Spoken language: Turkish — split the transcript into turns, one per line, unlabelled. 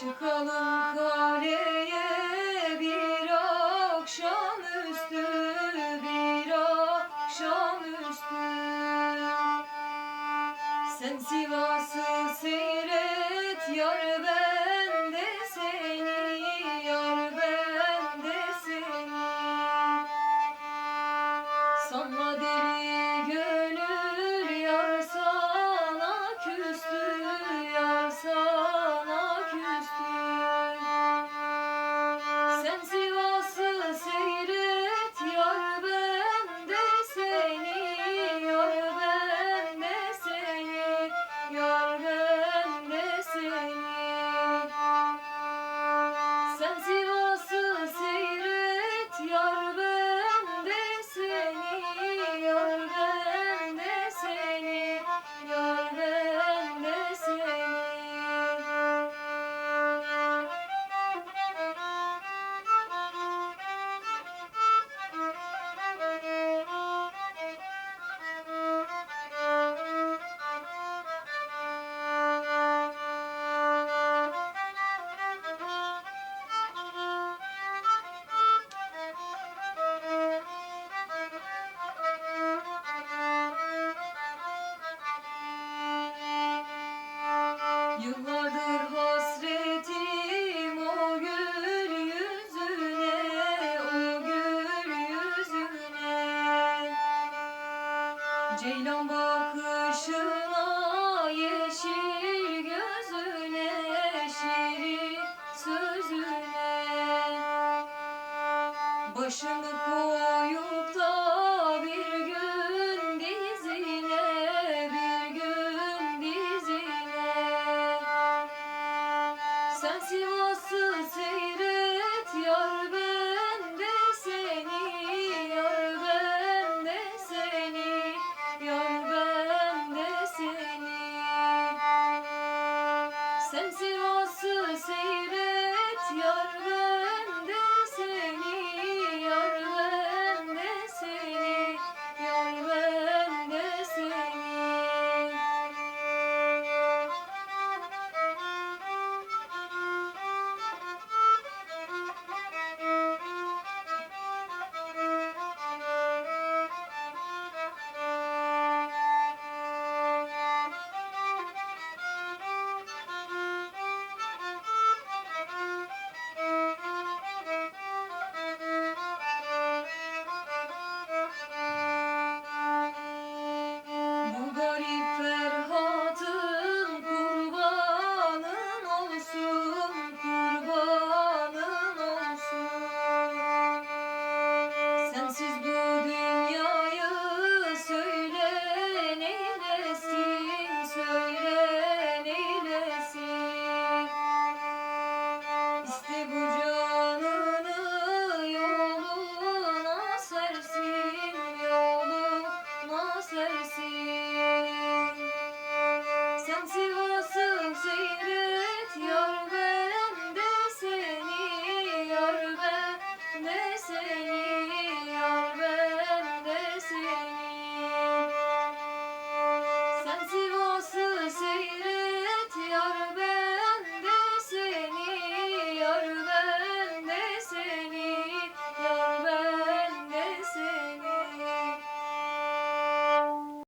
Çıkalım kaleye bir akşamüstü bir akşamüstü Sen Sivas'ı seyret yar ben de seni yar ben de seni. Sanma deli Yıllardır hasretim o gül yüzüne, o gül yüzüne. Ceylan bakışına, yeşil gözüne, şirin sözüne. Başımı koy Sen simasız seyret yar ben.